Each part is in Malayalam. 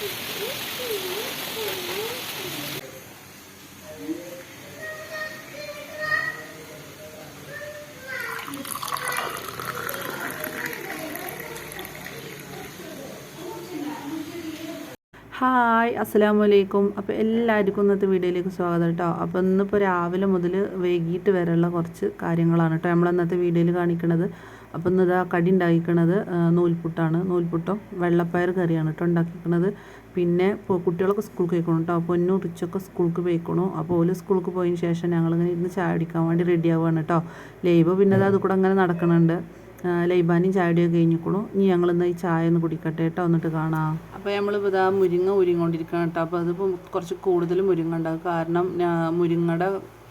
ഹായ് അസ്സാം വലൈക്കും അപ്പോൾ എല്ലാവർക്കും ഇന്നത്തെ വീഡിയോയിലേക്ക് സ്വാഗതം കേട്ടോ. അപ്പോൾ ഇന്നിപ്പോൾ രാവിലെ മുതൽ വൈകിട്ട് വരെയുള്ള കുറച്ച് കാര്യങ്ങളാണ് കേട്ടോ നമ്മൾ ഇന്നത്തെ വീഡിയോയിൽ കാണിക്കുന്നത് അപ്പോൾ ഇന്ന് ഇതാ കടി ഉണ്ടാക്കിക്കണത് നൂൽപുട്ടാണ്. നൂൽപുട്ടും വെള്ളപ്പയർ കറിയാണ് കേട്ടോ ഉണ്ടാക്കിക്കണത്. പിന്നെ കുട്ടികളൊക്കെ സ്കൂൾക്ക് പോയിക്കണം കേട്ടോ. പൊന്നും റിച്ചൊക്കെ സ്കൂൾക്ക് പോയിക്കണു അപ്പോൾ ഓൽ സ്കൂൾക്ക് പോയതിന് ശേഷം ഞങ്ങളിങ്ങനെ ഇരുന്ന് ചായ അടിക്കാൻ വേണ്ടി റെഡി ആവുകയാണ് കേട്ടോ. ലൈവ് പിന്നെ അത് കൂടെ അങ്ങനെ നടക്കുന്നുണ്ട് ലൈബാനും ചായടിയൊക്കെ കഴിഞ്ഞിക്കണു ഇനി ഞങ്ങളിന്ന് ഈ ചായ ഒന്ന് കുടിക്കട്ടെ കേട്ടോ എന്നിട്ട് കാണാം. അപ്പോൾ നമ്മൾ ഇതാ മുരിങ്ങ ഉരിങ്ങോണ്ടിരിക്കണം കേട്ടോ. അപ്പോൾ അതിപ്പോൾ കുറച്ച് കൂടുതൽ മുരിങ്ങ ഉണ്ടാകും. കാരണം മുരിങ്ങയുടെ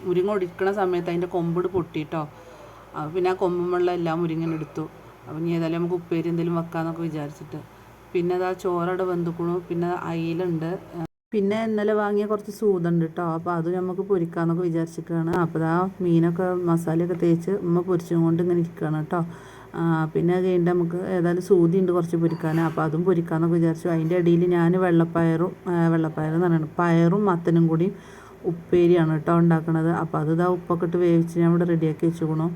മുരിങ്ങ ഒടിക്കണ സമയത്ത് അതിന്റെ കൊമ്പിട് പൊട്ടിട്ടോ പിന്നെ ആ കൊമ്പും വെള്ളം എല്ലാം മുരിങ്ങനെ എടുത്തു. അപ്പം ഇനി ഏതായാലും നമുക്ക് ഉപ്പേരി എന്തെങ്കിലും വെക്കാമെന്നൊക്കെ വിചാരിച്ചിട്ട്. പിന്നെ അതാ ചോറവിടെ വെന്തുക്കണു. പിന്നെ അയിലുണ്ട്. പിന്നെ ഇന്നലെ വാങ്ങിയ കുറച്ച് സൂതുണ്ട് കേട്ടോ അപ്പോൾ അത് നമുക്ക് പൊരിക്കാമെന്നൊക്കെ വിചാരിച്ചിട്ടാണ് അപ്പോൾ ആ മീനൊക്കെ മസാലയൊക്കെ തേച്ച് ഉമ്മ പൊരിച്ചും കൊണ്ട് ഇങ്ങനെ ഇരിക്കുകയാണ് കേട്ടോ പിന്നെ അത് കഴിഞ്ഞിട്ട് നമുക്ക് ഏതായാലും സൂതി ഉണ്ട് കുറച്ച് പൊരിക്കാൻ അപ്പോൾ അതും പൊരിക്കാമെന്നൊക്കെ വിചാരിച്ചു. അതിന്റെ ഇടയിൽ ഞാൻ വെള്ളപ്പയറും വെള്ളപ്പയറും വെള്ളപ്പയർ എന്ന് പറയുന്നത് പയറും മത്തനും കൂടി ഉപ്പേരിയാണ് കേട്ടോ ഉണ്ടാക്കുന്നത് അപ്പോൾ അത് ഇതാ ഉപ്പൊക്കെ ഇട്ട് വേവിച്ച് ഞാൻ ഇവിടെ റെഡിയാക്കി വെച്ചുക്കണു.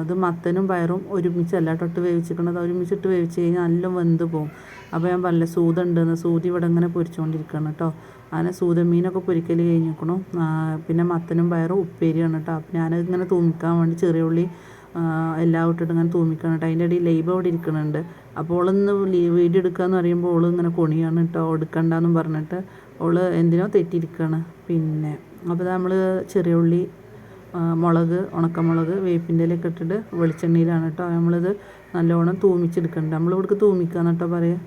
അത് മത്തനും പയറും ഒരുമിച്ചല്ല തൊട്ട് ഇട്ട് വേവിച്ചിക്കണത്. ഒരുമിച്ചിട്ട് വേവിച്ച് കഴിഞ്ഞാൽ നല്ല വെന്ത് പോകും അപ്പോൾ ഞാൻ പറഞ്ഞില്ല സൂത ഉണ്ടെന്ന് സൂതി ഇവിടെ ഇങ്ങനെ പൊരിച്ചുകൊണ്ടിരിക്കുകയാണ് കേട്ടോ. അങ്ങനെ സൂതമീനൊക്കെ പൊരിക്കൽ കഴിഞ്ഞിരിക്കണു പിന്നെ മത്തനും പയറും ഉപ്പേരിയാണ് കേട്ടോ. അപ്പോൾ ഞാനത് ഇങ്ങനെ തൂമിക്കാൻ വേണ്ടി ചെറിയ ഉള്ളി എല്ലാം ഇട്ടിട്ട് ഇങ്ങനെ തൂമിക്കണം കേട്ടോ. അതിന്റെ ഇടയിൽ ലൈബ് അവിടെ ഇരിക്കുന്നുണ്ട് അപ്പോൾ ഓളൊന്ന് വീഡിയോ എന്ന് പറയുമ്പോൾ ഓൾ ഇങ്ങനെ കൊണിയാണ് കേട്ടോ എടുക്കണ്ടെന്നും പറഞ്ഞിട്ട്. ഓൾ എന്തിനോ തെറ്റിയിരിക്കുകയാണ് പിന്നെ അപ്പോൾ നമ്മൾ ചെറിയ ഉള്ളി മുളക് ഉണക്കമുളക് വേപ്പിന്റെ ഇലയൊക്കെ ഇട്ടിട്ട് വെളിച്ചെണ്ണയിലാണ് കേട്ടോ നമ്മളിത് നല്ലോണം തൂമിച്ചെടുക്കുന്നുണ്ട് നമ്മളിവിടേക്ക് തൂമിക്കുക എന്നിട്ടോ പറയുക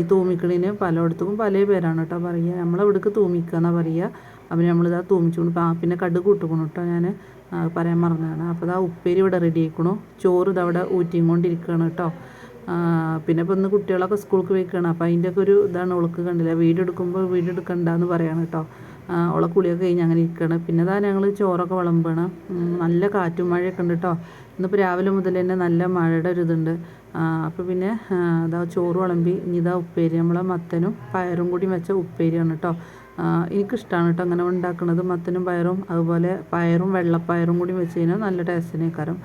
ഈ തൂമിക്കണീന് പലയിടത്തും പല പേരാണ് കേട്ടോ പറയുക നമ്മളിവിടേക്ക് തൂമിക്കുക എന്നാണ് പറയുക അപ്പം നമ്മളിതാ തൂമിച്ചുകൊണ്ട് ആ പിന്നെ കടുക് കൂട്ടുകൊണ്ട് കേട്ടോ ഞാൻ പറയാൻ മറന്നതാണ്. അപ്പോൾ ഇതാ ഉപ്പേരി ഇവിടെ റെഡി ആയിക്കണു. ചോറ് ഇതവിടെ ഊറ്റിയും കൊണ്ടിരിക്കുകയാണ് കേട്ടോ പിന്നെ ഇപ്പോൾ ഇന്ന് കുട്ടികളൊക്കെ സ്കൂൾക്ക് പോയിക്കാണ്. അപ്പോൾ അതിന്റെ ഒക്കെ ഒരു ഇതാണ് ഉളക്ക് കണ്ടില്ല വീഡിയോ എടുക്കുമ്പോൾ വീഡിയോ എടുക്കണ്ടെന്ന് പറയാണ് കേട്ടോ ഓളെ കുളിയൊക്കെ കഴിഞ്ഞ് അങ്ങനെ ഇരിക്കുകയാണ് പിന്നെ ഇതാ ഞങ്ങൾ ചോറൊക്കെ വിളമ്പണം. നല്ല കാറ്റും മഴയൊക്കെ ഉണ്ട് കേട്ടോ ഇന്നിപ്പോൾ രാവിലെ മുതൽ തന്നെ നല്ല മഴയുടെ ഒരു ഇതുണ്ട്. അപ്പോൾ പിന്നെ ഇതാ ചോറ് വിളമ്പി ഇനി ഇതാ ഉപ്പേരി. നമ്മളെ മത്തനും പയറും കൂടി വെച്ച ഉപ്പേരിയാണ് കേട്ടോ എനിക്കിഷ്ടമാണ് കേട്ടോ അങ്ങനെ ഉണ്ടാക്കുന്നത് മത്തനും പയറും അതുപോലെ പയറും വെള്ളപ്പയറും കൂടി വെച്ച് കഴിഞ്ഞാൽ നല്ല ടേസ്റ്റിനെ ടേസ്റ്റിനേക്കാരം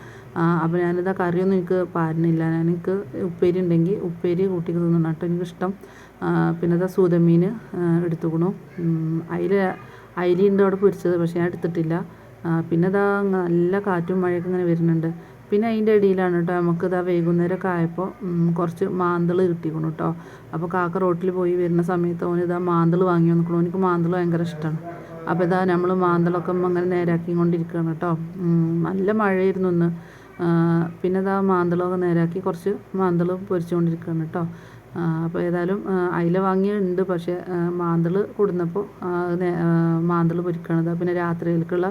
അപ്പോൾ ഞാനിതാ കറിയൊന്നും എനിക്ക് പാരുന്നില്ല. ഞാൻ എനിക്ക് ഉപ്പേരി ഉണ്ടെങ്കിൽ ഉപ്പേരി കൂട്ടി തിന്നണം കേട്ടോ എനിക്കിഷ്ടം. പിന്നെ ഇതാ സൂതമീൻ എടുത്തുക്കണു. അതിൽ അയിലുണ്ട് അവിടെ പൊരിച്ചത് പക്ഷേ ഞാൻ എടുത്തിട്ടില്ല. പിന്നെ ഇതാ നല്ല കാറ്റും മഴയൊക്കെ ഇങ്ങനെ വരുന്നുണ്ട്. പിന്നെ അതിന്റെ ഇടയിലാണ് കേട്ടോ നമുക്ക് ഇതാ വൈകുന്നേരമൊക്കെ ആയപ്പോൾ കുറച്ച് മാന്തൾ കിട്ടിക്കണം കേട്ടോ അപ്പോൾ കാക്ക റോട്ടിൽ പോയി വരുന്ന സമയത്ത് ഓന് ഇതാ മാന്തൾ വാങ്ങി വന്നിക്കണം. എനിക്ക് മാന്തൾ ഭയങ്കര ഇഷ്ടമാണ് അപ്പോൾ ഇതാ നമ്മൾ മാന്തളൊക്കെ അങ്ങനെ നേരാക്കി കൊണ്ടിരിക്കുകയാണ് കേട്ടോ നല്ല മഴയായിരുന്നു ഇന്ന്. പിന്നെ ഇതാ മാന്തളൊക്കെ നേരാക്കി കുറച്ച് മാന്തൾ പൊരിച്ചുകൊണ്ടിരിക്കുകയാണ് കേട്ടോ അപ്പോൾ ഏതായാലും അയില വാങ്ങിയുണ്ട് പക്ഷേ മാന്തൾ കൊടുന്നപ്പോൾ മാന്തൾ പൊരിക്കണത് പിന്നെ രാത്രിയിലേക്കുള്ള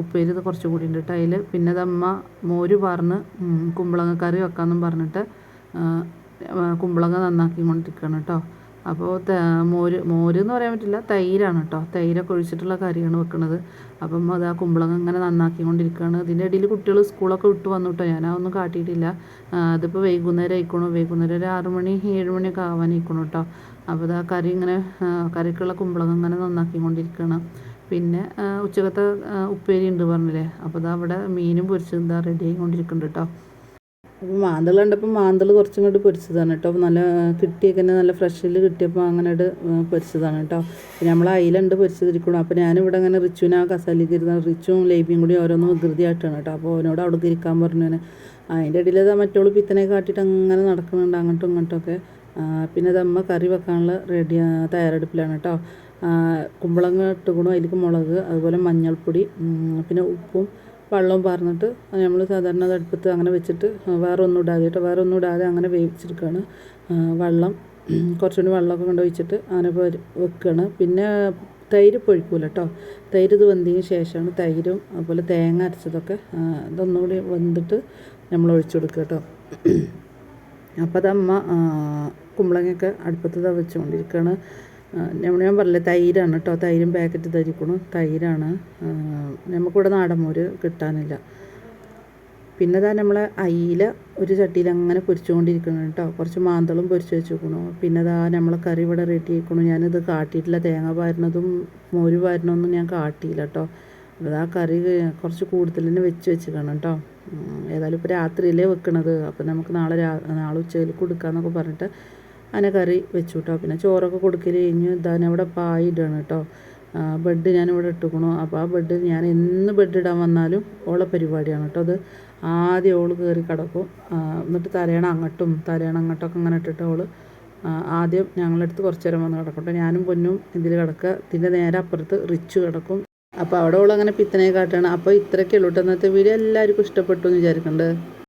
ഉപ്പേരി കുറച്ചും കൂടി ഉണ്ട് അതിൽ പിന്നെ അത് അമ്മ മോര് പറഞ്ഞ് കുമ്പളങ്ങ കറി വെക്കാമെന്നും പറഞ്ഞിട്ട് കുമ്പളങ്ങ നന്നാക്കി കൊണ്ടിരിക്കണം കേട്ടോ. അപ്പോൾ മോര് മോര് എന്ന് പറയാൻ പറ്റില്ല തൈരാണ് കേട്ടോ. തൈരൊക്കെ ഒഴിച്ചിട്ടുള്ള കറിയാണ് വെക്കുന്നത് അപ്പം അത് ആ കുമ്പളങ്ങ ഇങ്ങനെ നന്നാക്കി കൊണ്ടിരിക്കുകയാണ്. ഇതിന്റെ ഇടയിൽ കുട്ടികൾ സ്കൂളൊക്കെ വിട്ട് വന്നു കേട്ടോ ഞാൻ അതൊന്നും കാട്ടിയിട്ടില്ല. അതിപ്പോൾ വൈകുന്നേരം ആയിക്കണു. വൈകുന്നേരം ഒരു ആറു മണി ഏഴ് മണിയൊക്കെ ആവാനായിക്കണം കേട്ടോ. അപ്പോൾ അത് ആ കറി ഇങ്ങനെ കറിക്കുള്ള കുമ്പളങ്ങ ഇങ്ങനെ നന്നാക്കി കൊണ്ടിരിക്കുകയാണ്. പിന്നെ ഉച്ചക്കത്തെ ഉപ്പേരി ഉണ്ട് പറഞ്ഞില്ലേ? അപ്പോൾ ഇതാ അവിടെ മീനും പൊരിച്ചത് എന്താ റെഡി ആയിക്കൊണ്ടിരിക്കുന്നുണ്ട് കേട്ടോ അപ്പോൾ മാന്തൾ കണ്ടപ്പോൾ മാന്തൾ കുറച്ചും കൂടി പൊരിച്ചതാണ് കേട്ടോ നല്ല കിട്ടിയൊക്കെ നല്ല ഫ്രഷിൽ കിട്ടിയപ്പോൾ അങ്ങനെ പൊരിച്ചതാണ് കേട്ടോ പിന്നെ നമ്മൾ അയിലുണ്ട് പൊരിച്ചതിരിക്കണം. അപ്പോൾ ഞാനിവിടെ അങ്ങനെ റിച്ചുവിനെ ആ ഇരുന്ന റിച്ചും ലേബിയും കൂടി ഓരോന്നും വികൃതിയായിട്ടാണ് കേട്ടോ അപ്പോൾ അവനോട് അവിടെ ഇരിക്കാൻ പറഞ്ഞു ഞാൻ അതിന്റെ ഇടയിൽ അത് മറ്റോൾ പിത്തനെ കാട്ടിയിട്ട് അങ്ങനെ നടക്കുന്നുണ്ട് അങ്ങോട്ടും ഇങ്ങോട്ടും ഒക്കെ. പിന്നെ അത് അമ്മ കറി വെക്കാനുള്ള റെഡി തയ്യാറെടുപ്പിലാണ് കേട്ടോ കുമ്പളങ്ങ ഇട്ടുകൊണ്ടു അതിലേക്ക് മുളക് അതുപോലെ മഞ്ഞൾപ്പൊടി പിന്നെ ഉപ്പും വെള്ളവും പാർന്നിട്ട് നമ്മൾ സാധാരണ അടുപ്പത്ത് അങ്ങനെ വെച്ചിട്ട് വേറെ ഒന്നും ഇടാതെ കേട്ടോ വേറെ ഒന്നും ഇടാതെ അങ്ങനെ വേവിച്ചെടുക്കുകയാണ് വെള്ളം കുറച്ചുകൂടി വെള്ളമൊക്കെ കൊണ്ട് വെച്ചിട്ട് അങ്ങനെ വെക്കുകയാണ് പിന്നെ തൈര് പൊഴിക്കൂല കേട്ടോ തൈര് ഇത് വെന്തതിന് ശേഷമാണ് തൈരും അതുപോലെ തേങ്ങ അരച്ചതൊക്കെ ഇതൊന്നുകൂടി വെന്തിട്ട് നമ്മൾ ഒഴിച്ചു കൊടുക്കുക കേട്ടോ അപ്പോൾ അതമ്മ കുമ്പളങ്ങയൊക്കെ അടുപ്പത്ത് തവച്ചുകൊണ്ടിരിക്കുകയാണ് വെച്ചുകൊണ്ടിരിക്കുകയാണ്. നമ്മൾ ഞാൻ പറഞ്ഞില്ലേ തൈരാണ് കേട്ടോ തൈരും പാക്കറ്റ് ധരിക്കണം. തൈരാണ്. നമുക്കിവിടെ നാടൻ മോര് കിട്ടാനില്ല. പിന്നെ താ നമ്മളെ അയില ഒരു ചട്ടിയിൽ അങ്ങനെ പൊരിച്ചുകൊണ്ടിരിക്കണം കേട്ടോ കുറച്ച് മാന്തളും പൊരിച്ച് വെച്ചേക്കണു. പിന്നെ താ നമ്മളെ കറി ഇവിടെ റെഡി ആയിക്കണു. ഞാനിത് കാട്ടിയിട്ടില്ല. തേങ്ങ പാരുന്നതും മോര് പാരുന്നതൊന്നും ഞാൻ കാട്ടിയില്ല കേട്ടോ അത് ആ കറി കുറച്ച് കൂടുതൽ തന്നെ വെച്ച് വെച്ചേക്കണം കേട്ടോ ഏതായാലും ഇപ്പോൾ രാത്രിയിലേ വെക്കണത്. അപ്പോൾ നമുക്ക് നാളെ രാ നാളെ ഉച്ചയിൽ കൊടുക്കാമെന്നൊക്കെ പറഞ്ഞിട്ട് അങ്ങനെ കറി വെച്ചു കേട്ടോ പിന്നെ ചോറൊക്കെ കൊടുക്കൽ കഴിഞ്ഞ് ഇതാ അവിടെ ഇടുകയാണ് കേട്ടോ ബെഡ് ഞാനിവിടെ ഇട്ടുക്കണു. അപ്പോൾ ആ ബെഡ് ഞാൻ എന്ന് ബെഡ് ഇടാൻ വന്നാലും ഓളെ പരിപാടിയാണ് കേട്ടോ അത് ആദ്യം ഓൾ കയറി കിടക്കും. എന്നിട്ട് തലയണ അങ്ങോട്ടും തലയണ അങ്ങോട്ടൊക്കെ അങ്ങനെ ഇട്ടിട്ട് ഓൾ ആദ്യം ആദ്യം ഞങ്ങളടുത്ത് കുറച്ച് നേരം വന്ന് കിടക്കും. കേട്ടോ ഞാനും പൊന്നും ഇതിൽ കിടക്കുക. ഇതിന്റെ നേരെ അപ്പുറത്ത് റിച്ച് കിടക്കും. അപ്പോൾ അവിടെ ഓൾ അങ്ങനെ പിത്തനെ കാട്ടുകയാണ് അപ്പോൾ ഇത്രയൊക്കെ ഉള്ളൂ കേട്ടോ ഇന്നത്തെ വീഡിയോ എല്ലാവർക്കും ഇഷ്ടപ്പെട്ടു എന്ന് വിചാരിക്കുന്നുണ്ട്